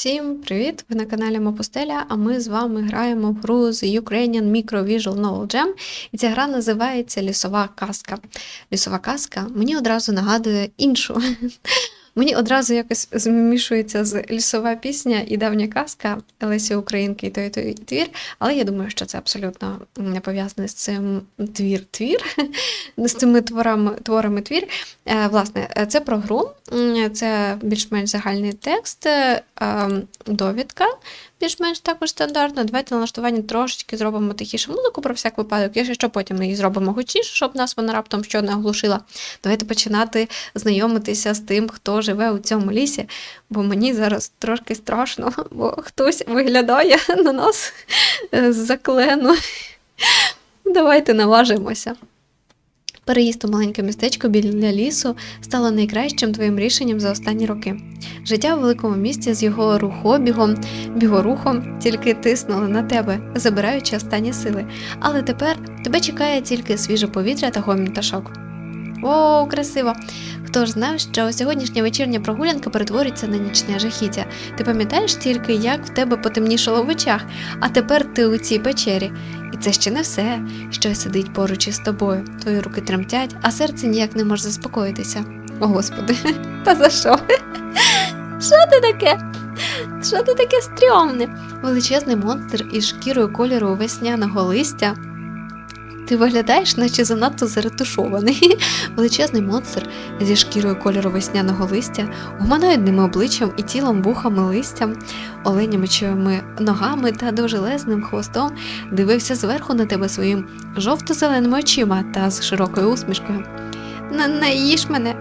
Всім привіт! Ви на каналі Мопустеля, а ми з вами граємо в гру з Ukrainian Micro Visual Novel Jam. І ця гра називається Лісова казка. Лісова казка мені одразу нагадує іншу. Мені одразу якось змішується з лісова пісня і давня казка Лесі Українки і той той твір, але я думаю, що це абсолютно не пов'язане з цим твір-твір, з цими творами, творами твір. Е, Власне, це про гру, це більш-менш загальний текст, е, ем, довідка, більш-менш також стандартно. Давайте налаштування трошечки зробимо тихіше музику про всяк випадок, якщо що потім її зробимо гучніше, щоб нас вона раптом що не оглушила. Давайте починати знайомитися з тим, хто живе у цьому лісі, бо мені зараз трошки страшно, бо хтось виглядає на нас е, з-за. Давайте наважимося. Переїзд у маленьке містечко біля лісу стало найкращим твоїм рішенням за останні роки. Життя у великому місті з його рухобігом, бігорухом тільки тиснули на тебе, забираючи останні сили. Але тепер тебе чекає тільки свіже повітря та гомін пташок. О, красиво! Хто ж знав, що сьогоднішня вечірня прогулянка перетвориться на нічне жахіття. Ти пам'ятаєш тільки, як в тебе потемнішало в очах, а тепер ти у цій печері. Це ще не все, що сидить поруч із тобою. Твої руки тремтять, а серце ніяк не може заспокоїтися. О, Господи, та за що? Що ти таке? Що ти таке стрьомне? Величезний монстр із шкірою кольору весняного листя. Ти виглядаєш, наче занадто заретушований. Величезний монстр зі шкірою кольору весняного листя, гуманоїдним обличчям і тілом вухами листям, оленями оленячими ногами та довжелезним хвостом дивився зверху на тебе своїм жовто-зеленими очима та з широкою усмішкою. Не їж мене.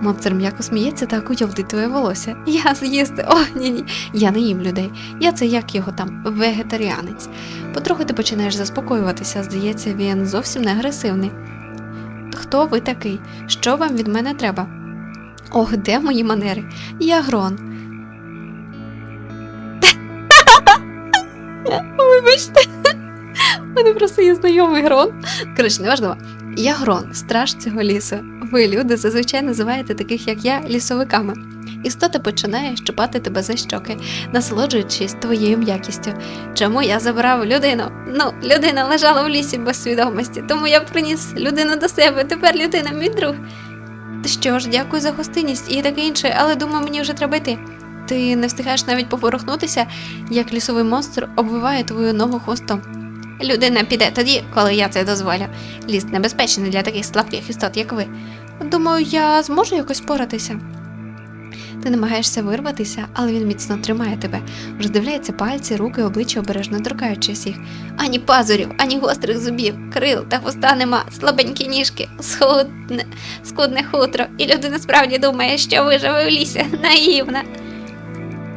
Монстр м'яко сміється та куйовдить твоє волосся. Я з'їсти. О, ні, ні. Я не їм людей. Я це як його там, вегетаріанець. Потроху ти починаєш заспокоюватися, здається, він зовсім не агресивний. Хто ви такий? Що вам від мене треба? Ох, де мої манери? Я грон. Вибачте, мене просто є знайомий грон. Коротше, неважливо. Я грон, страж цього лісу. Ви, люди, зазвичай називаєте таких, як я, лісовиками. Істота починає щупати тебе за щоки, насолоджуючись твоєю м'якістю. Чому я забрав людину? Ну, людина лежала в лісі без свідомості, тому я приніс людину до себе. Тепер людина мій друг. Що ж, дякую за гостинність і таке інше, але думаю, мені вже треба йти. Ти не встигаєш навіть поворухнутися, як лісовий монстр обвиває твою ногу хвостом. Людина піде тоді, коли я це дозволю. Ліс небезпечний для таких слабких істот, як ви. Думаю, я зможу якось поратися. Ти намагаєшся вирватися, але він міцно тримає тебе, роздивляється пальці, руки, обличчя, обережно торкаючись їх. Ані пазурів, ані гострих зубів, крил та хвоста нема, слабенькі ніжки, схудне, скудне хутро, і людина справді думає, що виживе в лісі, наївна.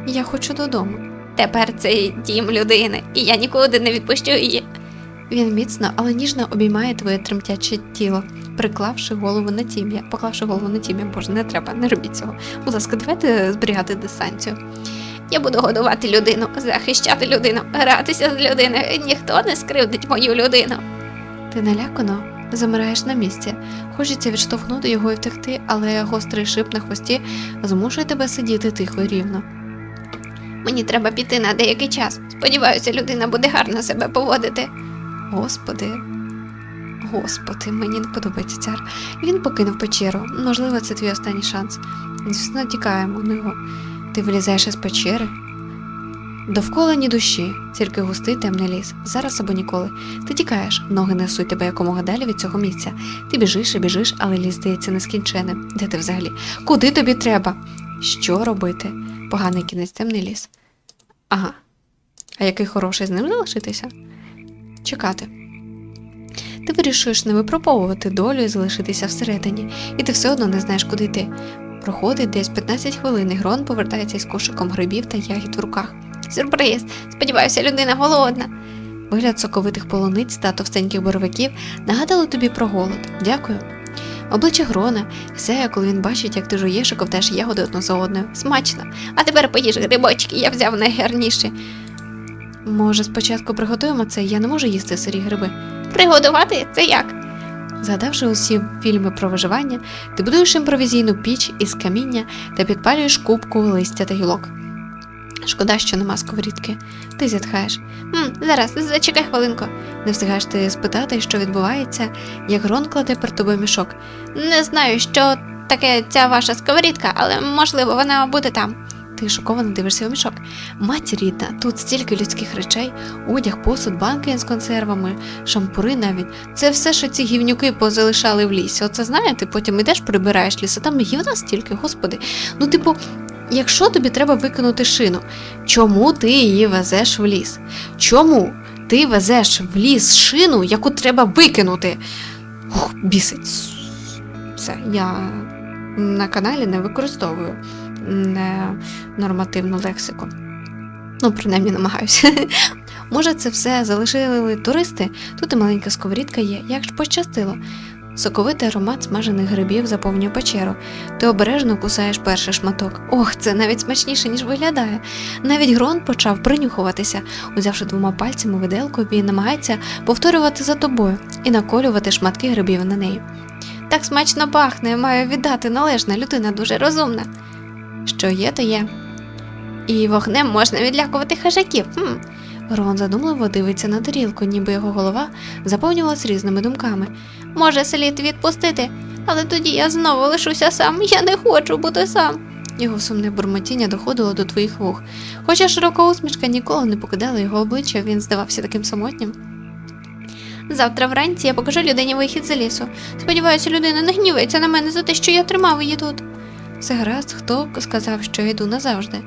Я хочу додому. Тепер це дім людини, і я нікуди не відпущу її. Він міцно, але ніжно обіймає твоє тремтяче тіло, приклавши голову на тім'я, поклавши голову на тім'я, боже, не треба, не робіть цього. Будь ласка, давайте зберігати дистанцію. Я буду годувати людину, захищати людину, гратися з людиною. Ніхто не скривдить мою людину. Ти налякано замираєш на місці. Хочеться відштовхнути його і втекти, але гострий шип на хвості змушує тебе сидіти тихо і рівно. Мені треба піти на деякий час. Сподіваюся, людина буде гарно себе поводити. Господи, господи, мені не подобається цар. Він покинув печеру. Можливо, це твій останній шанс. Звісно, тікаємо на його. Ти вилізаєш із печери. Довкола ні душі, тільки густий темний ліс. Зараз або ніколи. Ти тікаєш, ноги несуть тебе якомога далі від цього місця. Ти біжиш і біжиш, але ліс здається нескінченим. Де ти взагалі? Куди тобі треба? Що робити? Поганий кінець темний ліс. Ага. А який хороший з ним залишитися? Чекати. Ти вирішуєш не випробовувати долю і залишитися всередині, і ти все одно не знаєш, куди йти. Проходить десь 15 хвилин, і Грон повертається із кошиком грибів та ягід в руках. Сюрприз! Сподіваюся, людина голодна. Вигляд соковитих полуниць та товстеньких боровиків нагадали тобі про голод. Дякую. Обличчя Грона сяє, коли він бачить, як ти жуєш і ковтаєш ягоди одну за одною. Смачно. А тепер поїж грибочки, я взяв найгарніші. Може, спочатку приготуємо це, я не можу їсти сирі гриби. Приготувати це як? Згадавши усі фільми про виживання, ти будуєш імпровізійну піч із каміння та підпалюєш кубку листя та гілок. Шкода, що нема сковорідки. Ти зітхаєш. «М, зараз, зачекай хвилинку. Не встигаєш ти спитати, що відбувається, як Грон кладе перед тобою мішок. Не знаю, що таке ця ваша сковорідка, але можливо вона буде там. Ти шоковано дивишся у мішок. Мать рідна, тут стільки людських речей, одяг, посуд, банки з консервами, шампури навіть. Це все, що ці гівнюки позалишали в лісі. Оце знаєте, потім ідеш, прибираєш ліс, а там гівна стільки, господи. Ну, типу, якщо тобі треба викинути шину, чому ти її везеш в ліс? Чому ти везеш в ліс шину, яку треба викинути? Ух, бісить. Все, я на каналі не використовую нормативну лексику. Ну, принаймні намагаюся. Може, це все залишили туристи, тут і маленька сковорідка є, як ж пощастило. Соковитий аромат смажених грибів заповнює печеру. Ти обережно кусаєш перший шматок. Ох, це навіть смачніше, ніж виглядає. Навіть грон почав принюхуватися, узявши двома пальцями виделку, він намагається повторювати за тобою і наколювати шматки грибів на неї. Так смачно пахне, маю віддати належне, людина дуже розумна. Що є, то є. І вогнем можна відлякувати хижаків. Хм. Рон задумливо дивиться на тарілку, ніби його голова заповнювалась різними думками. Може, слід відпустити, але тоді я знову лишуся сам. Я не хочу бути сам. Його сумне бурмотіння доходило до твоїх вух. Хоча широка усмішка ніколи не покидала його обличчя, він здавався таким самотнім. Завтра вранці я покажу людині вихід з лісу. Сподіваюся, людина не гнівається на мене за те, що я тримав її тут. Все гаразд, хто сказав, що я йду назавжди?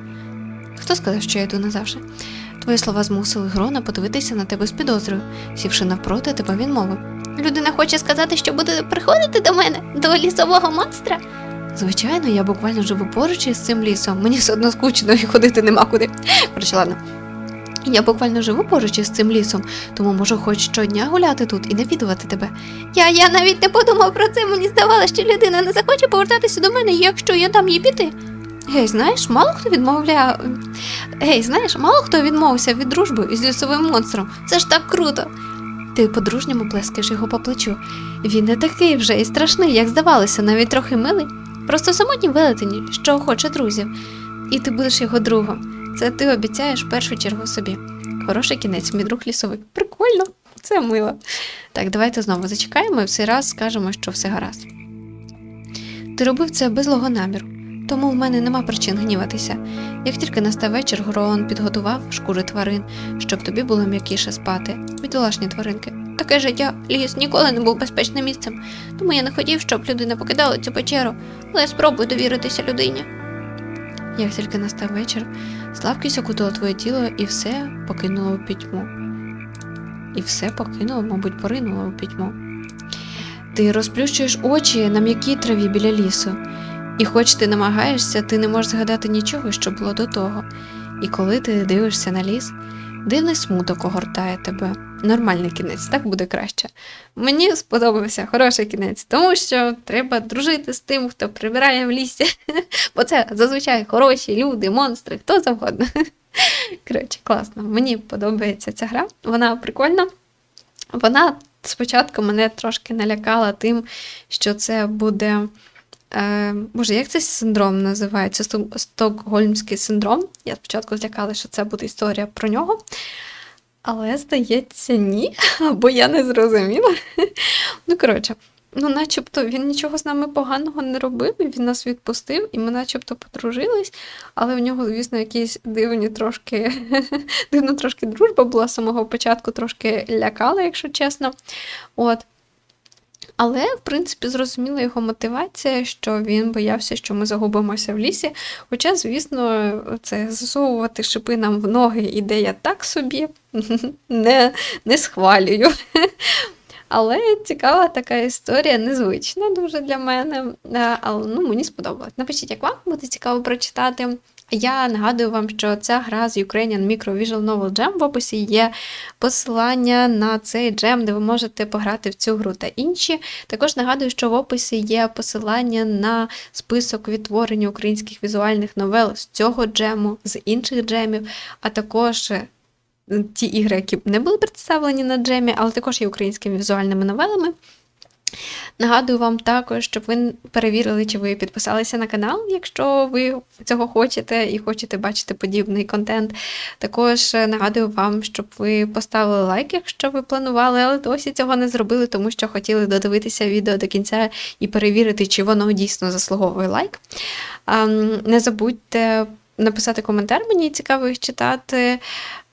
Хто сказав, що я йду назавжди? Твої слова змусили Грона подивитися на тебе з підозрою. Сівши навпроти, тебе він мовив. Людина хоче сказати, що буде приходити до мене, до лісового монстра. Звичайно, я буквально живу поруч із цим лісом. Мені все одно скучно і ходити нема куди. Коротше, ладно. Я буквально живу поруч із цим лісом, тому можу хоч щодня гуляти тут і навідувати тебе. Я, я навіть не подумав про це, мені здавалося, що людина не захоче повертатися до мене, якщо я дам їй піти. Гей, знаєш, мало хто відмовляє. Гей, знаєш, мало хто відмовився від дружби із лісовим монстром. Це ж так круто. Ти по-дружньому плескаєш його по плечу. Він не такий вже і страшний, як здавалося, навіть трохи милий. Просто самотній велетень, що хоче друзів. І ти будеш його другом. Це ти обіцяєш в першу чергу собі. Хороший кінець, мій друг лісовик. Прикольно, це мило. Так, давайте знову зачекаємо і в цей раз скажемо, що все гаразд. Ти робив це без злого наміру, тому в мене нема причин гніватися. Як тільки настав вечір, Гроон підготував шкури тварин, щоб тобі було м'якіше спати. Бідолашні тваринки. Таке життя, ліс ніколи не був безпечним місцем, тому я не хотів, щоб людина покидала цю печеру, але я спробую довіритися людині. Як тільки настав вечір, слабкість окутала твоє тіло і все покинуло у пітьму. І все покинуло, мабуть, поринуло у пітьму. Ти розплющуєш очі на м'якій траві біля лісу, і хоч ти намагаєшся, ти не можеш згадати нічого, що було до того. І коли ти дивишся на ліс, дивний смуток огортає тебе. Нормальний кінець, так буде краще. Мені сподобався хороший кінець, тому що треба дружити з тим, хто прибирає в лісі. Бо це зазвичай хороші люди, монстри, хто завгодно. Коротше, класно. Мені подобається ця гра. Вона прикольна. Вона спочатку мене трошки налякала тим, що це буде. Е, Боже, як цей синдром називається? Стокгольмський синдром. Я спочатку злякала, що це буде історія про нього. Але, здається, ні, або я не зрозуміла. Ну, коротше, ну, начебто він нічого з нами поганого не робив, він нас відпустив, і ми начебто подружились, але в нього, звісно, якісь дивні трошки, дивна трошки дружба була з самого початку, трошки лякала, якщо чесно. От. Але, в принципі, зрозуміла його мотивація, що він боявся, що ми загубимося в лісі. Хоча, звісно, це засовувати шипи нам в ноги ідея так собі, не, не схвалюю. Але цікава така історія, незвична дуже для мене. Але ну, мені сподобалось. Напишіть, як вам буде цікаво прочитати. Я нагадую вам, що ця гра з Ukrainian Micro Visual Novel Jam в описі є посилання на цей джем, де ви можете пограти в цю гру та інші. Також нагадую, що в описі є посилання на список відтворення українських візуальних новел з цього джему, з інших джемів, а також е, ті ігри, які не були представлені на джемі, але також є українськими візуальними новелами. Нагадую вам також, щоб ви перевірили, чи ви підписалися на канал, якщо ви цього хочете і хочете бачити подібний контент. Також е, нагадую вам, щоб ви поставили лайк, якщо ви планували, але досі цього не зробили, тому що хотіли додивитися відео до кінця і перевірити, чи воно дійсно заслуговує лайк. Не забудьте написати коментар, мені цікаво їх читати.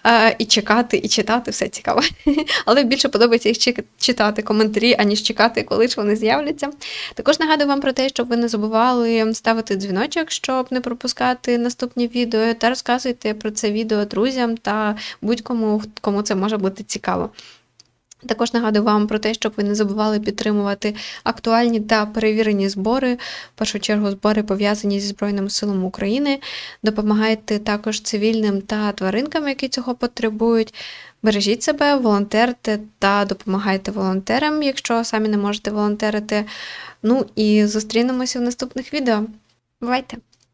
Е, І чекати, і читати все цікаво. Але більше подобається їх читати коментарі, аніж чекати, коли ж вони з'являться. Також нагадую вам про те, щоб ви не забували ставити дзвіночок, щоб не пропускати наступні відео, та розказуйте про це відео друзям та будь-кому, кому це може бути цікаво. Також нагадую вам про те, щоб ви не забували підтримувати актуальні та перевірені збори. В першу чергу збори пов'язані зі Збройними силами України. Допомагайте також цивільним та тваринкам, які цього потребують. Бережіть себе, волонтерте та допомагайте волонтерам, якщо самі не можете волонтерити. Ну і зустрінемося в наступних відео. Бувайте!